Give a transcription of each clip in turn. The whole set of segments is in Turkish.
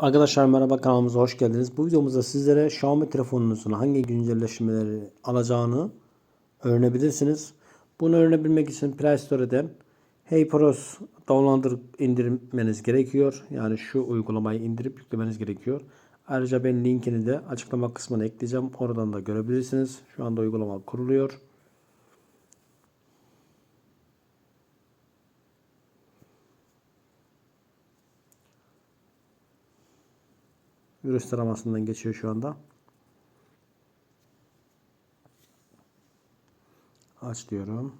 Arkadaşlar merhaba kanalımıza hoş geldiniz. Bu videomuzda sizlere Xiaomi telefonunuzun hangi güncelleşmeleri alacağını öğrenebilirsiniz. Bunu öğrenebilmek için Play Store'den Hey Pros Downloader indirmeniz gerekiyor. Yani şu uygulamayı indirip yüklemeniz gerekiyor. Ayrıca ben linkini de açıklama kısmına ekleyeceğim. Oradan da görebilirsiniz. Şu anda uygulama kuruluyor. Virüs taramasından geçiyor şu anda. Aç diyorum.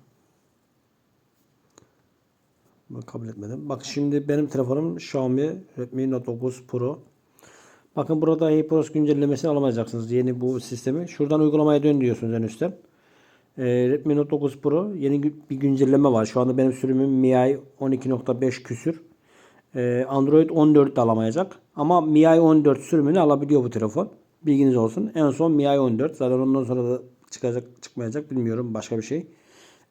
Bak kabul etmedim. Bak şimdi benim telefonum Xiaomi Redmi Note 9 Pro. Bakın burada HyperOS güncellemesini alamayacaksınız. Yeni bu sistemi. Şuradan uygulamaya dön diyorsunuz en üstten. Ee, Redmi Note 9 Pro yeni bir güncelleme var. Şu anda benim sürümüm MIUI 12.5 küsür. Ee, Android 14 de alamayacak. Ama MIUI 14 sürümünü alabiliyor bu telefon. Bilginiz olsun. En son MIUI 14. Zaten ondan sonra da çıkacak çıkmayacak bilmiyorum. Başka bir şey.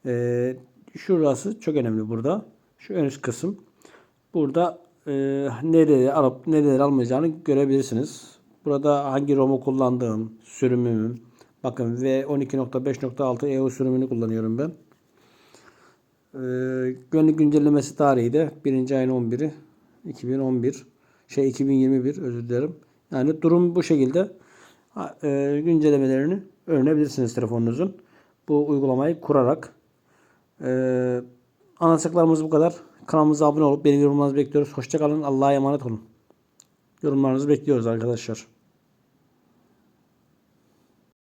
Ee, şurası çok önemli burada. Şu ön üst kısım. Burada e, nereleri alıp nereleri almayacağını görebilirsiniz. Burada hangi ROM'u kullandığım, sürümümü. Bakın V 12.5.6 EU sürümünü kullanıyorum ben. Ee, günlük güncellemesi tarihi de 1. ayın 11'i 2011 şey 2021 özür dilerim. Yani durum bu şekilde e, güncellemelerini öğrenebilirsiniz telefonunuzun. Bu uygulamayı kurarak. E, anlatacaklarımız bu kadar. Kanalımıza abone olup benim yorumlarınızı bekliyoruz. Hoşçakalın. Allah'a emanet olun. Yorumlarınızı bekliyoruz arkadaşlar.